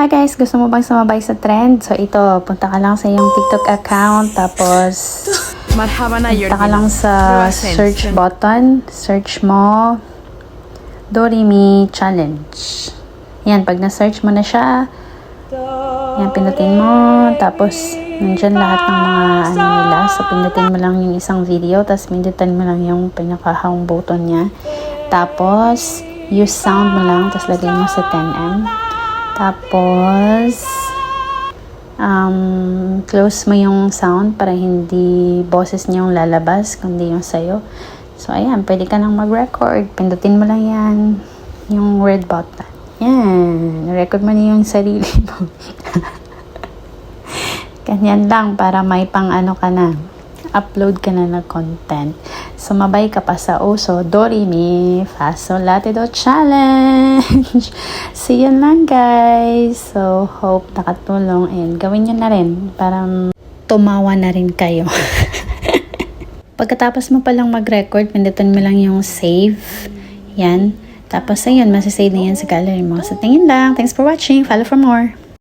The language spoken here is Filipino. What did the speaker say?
Hi guys, gusto mo bang sumabay sa trend? So ito, punta ka lang sa iyong TikTok account tapos punta ka lang sa search button, search mo Dorimi Challenge. Yan, pag na-search mo na siya, yan, pinutin mo. Tapos, nandyan lahat ng mga ano nila. So, pinutin mo lang yung isang video. Tapos, pindutan mo lang yung pinakahang button niya. Tapos, use sound mo lang. Tapos, lagay mo sa 10M. Tapos, um, close mo yung sound para hindi boses niya yung lalabas, kundi yung sayo. So, ayan, pwede ka nang mag-record. Pindutin mo lang yan, yung red button. Yan, record mo na yung sarili mo. Ganyan lang para may pang ano ka na. Upload ka na ng content. Sumabay ka pa sa Oso Dorimi Faso Latte Do Challenge. so, yun lang guys. So, hope nakatulong and gawin nyo na rin para tumawa na rin kayo. Pagkatapos mo palang mag-record, pindutin mo lang yung save. Yan. Tapos, ayun, masasave na yan sa gallery mo. So, tingin lang. Thanks for watching. Follow for more.